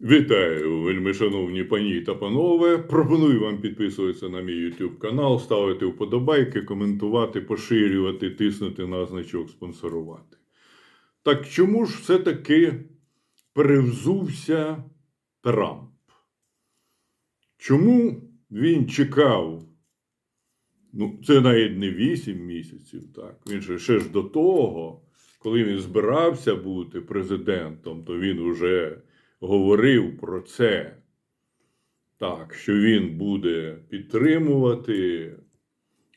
Вітаю, вельми шановні пані та панове. Пропоную вам підписуватися на мій YouTube канал, ставити вподобайки, коментувати, поширювати, тиснути на значок спонсорувати. Так чому ж все-таки перевзувся Трамп? Чому він чекав? Ну, це навіть не 8 місяців, так. Він же ще ж до того, коли він збирався бути президентом, то він уже говорив про це. Так, що він буде підтримувати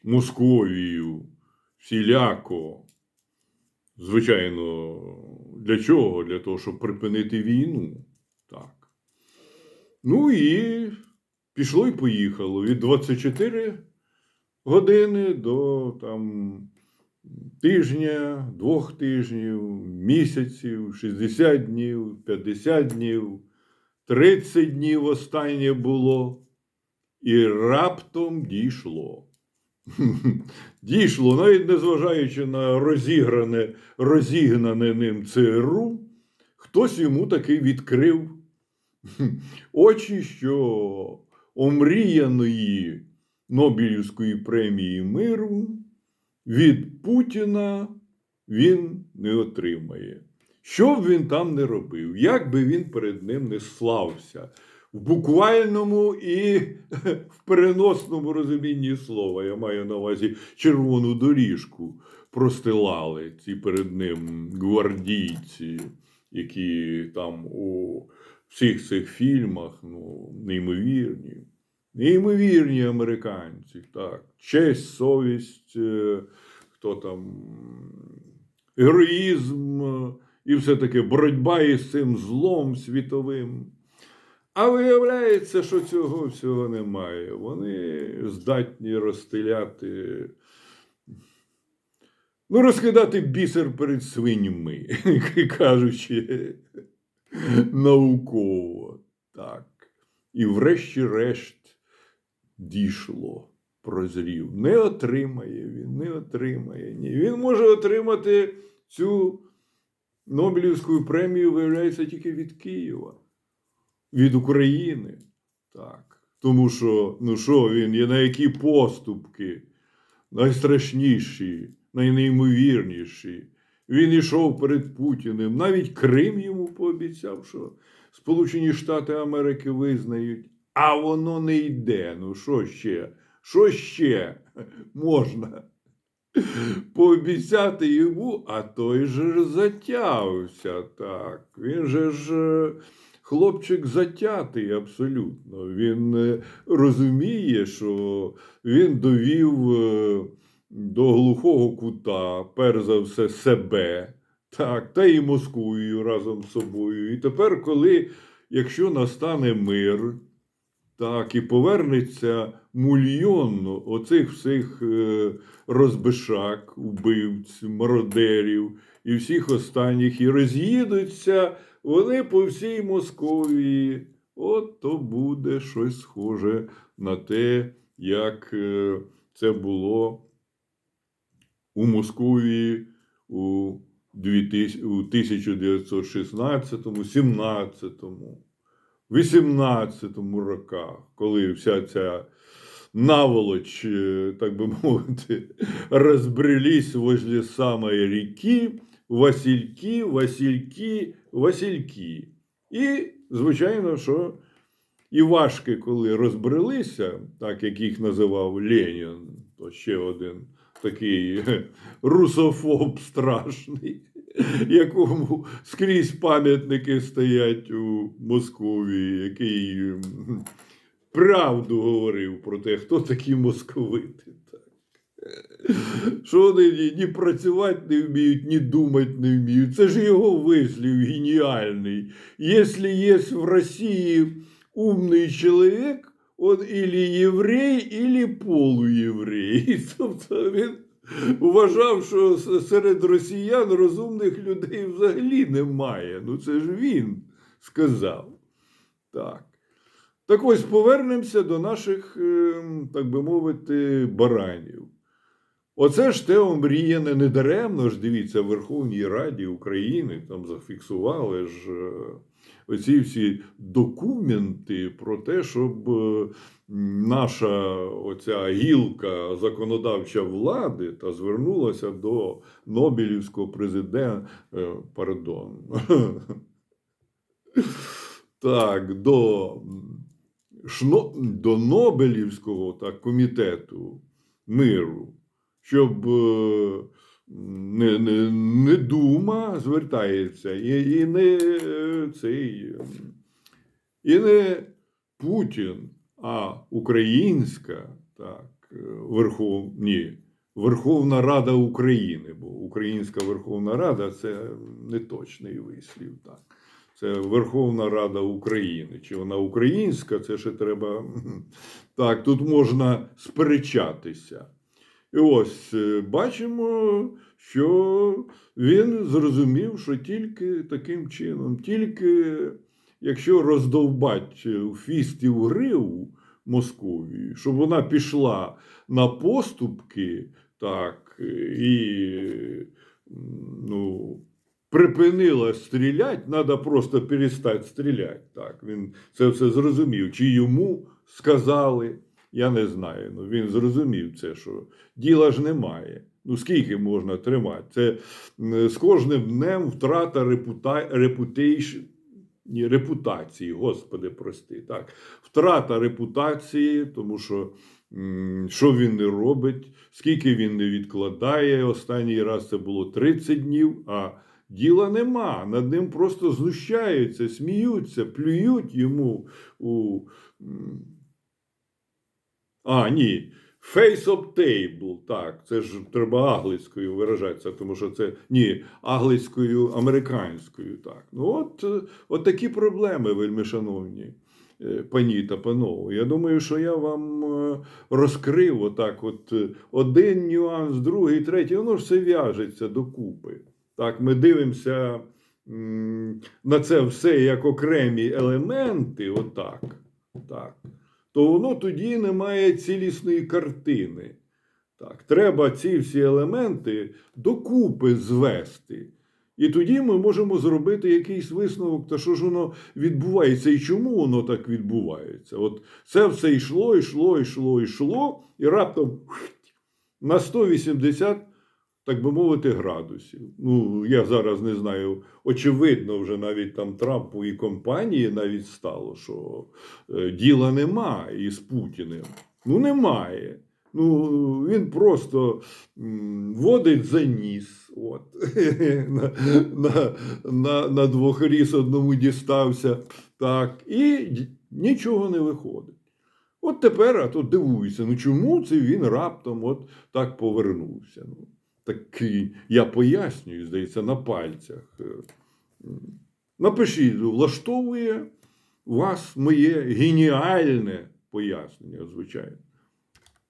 Московію всіляко. Звичайно, для чого? Для того, щоб припинити війну. Так. Ну і пішло і поїхало. Від 24 години до там тижня, двох тижнів, місяців, 60 днів, 50 днів, 30 днів останнє було, і раптом дійшло. Дійшло, навіть незважаючи на розігране, розігнане ним ЦРУ, хтось йому таки відкрив очі, що омріяної Нобелівської премії миру від Путіна він не отримає. Що б він там не робив, як би він перед ним не слався, в буквальному і в переносному розумінні слова, я маю на увазі червону доріжку, простилали ці перед ним гвардійці, які там у всіх цих фільмах ну, неймовірні. Неймовірні американці, так. Честь, совість, е, хто там, героїзм і все таки боротьба із цим злом світовим. А виявляється, що цього всього немає. Вони здатні розстріляти, ну, розкидати бісер перед свиньми, кажучи науково. Так. І врешті-решт дійшло, прозрів. Не отримає він, не отримає. Ні. Він може отримати цю Нобелівську премію, виявляється, тільки від Києва, від України. Так. Тому що, ну що він є на які поступки найстрашніші, найнеймовірніші. Він ішов перед Путіним. Навіть Крим йому пообіцяв, що Сполучені Штати Америки визнають. А воно не йде. Ну що ще? Що ще можна пообіцяти йому, а той же ж затявся. Так. Він же ж е, хлопчик затятий абсолютно. Він е, розуміє, що він довів е, до глухого кута, перш за все, себе. Так, та і Москвою разом з собою. І тепер, коли, якщо настане мир, так, і повернеться мульйон оцих всіх е, розбишак, убивць, мародерів і всіх останніх, і роз'їдуться вони по всій Московії. От то буде щось схоже на те, як е, це було у Московії у 2000 у 1916 17 18 роках, коли вся ця наволоч, е, так би мовити, розбрелись возле самої ріки, Васильки, Васильки, Васильки. І, звичайно, що Івашки, коли розбрелися, так як їх називав Ленін, то ще один такий русофоб страшний, якому скрізь пам'ятники стоять у Московії, який правду говорив про те, хто такі московити. Так. Що вони ні працювати не вміють, ні думати не вміють. Це ж його вислів геніальний. Якщо є в Росії умний чоловік, он или єврей, или полуєврей. Тобто він вважав, що серед росіян розумних людей взагалі немає. Ну це ж він сказав. Так. Так ось повернемося до наших, ем, так би мовити, баранів. Оце ж те омріяне недаремно ж дивіться в Верховній Раді України там зафіксували ж е, оці всі документи про те, щоб е, наша оця гілка законодавча влади та звернулася до Нобелівського президента, е, пардон, так, до, до Нобелівського так, комітету миру, щоб е, не, не, не Дума звертається, і, і не е, цей, і не Путін, а українська так, Верхов... Ні, Верховна Рада України, бо Українська Верховна Рада це неточний вислів. Так. Це Верховна Рада України. Чи вона українська, це ще треба. Так, тут можна сперечатися. І ось е, бачимо, що він зрозумів, що тільки таким чином, тільки якщо роздовбать у фісті в гриву Московії, щоб вона пішла на поступки, так, і ну, припинила стріляти, треба просто перестати стріляти. Так, він це все зрозумів. Чи йому сказали, я не знаю. Ну, він зрозумів це, що діла ж немає. Ну, скільки можна тримати? Це з кожним днем втрата репута... репутейш... Ні, репутації, Господи, прости. Так. Втрата репутації, тому що що він не робить, скільки він не відкладає. Останній раз це було 30 днів, а діла нема. Над ним просто знущаються, сміються, плюють йому у. А, ні. Face of table, так, це ж треба англійською виражатися, тому що це ні, англійською, американською, так. Ну, от, е, от такі проблеми, вельми шановні е, пані та панове. Я думаю, що я вам е, розкрив отак, от один нюанс, другий, третій, воно ж все в'яжеться докупи. Так, ми дивимося на це все як окремі елементи, отак. Так то воно тоді не має цілісної картини. Так, треба ці всі елементи докупи звести. І тоді ми можемо зробити якийсь висновок, та що ж воно відбувається і чому воно так відбувається. От це все йшло, йшло, йшло, йшло, і раптом на 180, так би мовити, градусів. Ну, я зараз не знаю, очевидно, вже навіть там Трампу і компанії навіть стало, що е, діла нема із Путіним. Ну, немає. Ну, він просто водить за ніс. От. на, на, на, на двох ріс одному дістався. Так, і нічого не виходить. От тепер а то дивуюся, ну чому це він раптом от так повернувся? Ну, так і я пояснюю, здається, на пальцях. Е. Напишіть, влаштовує вас моє геніальне пояснення, звичайно.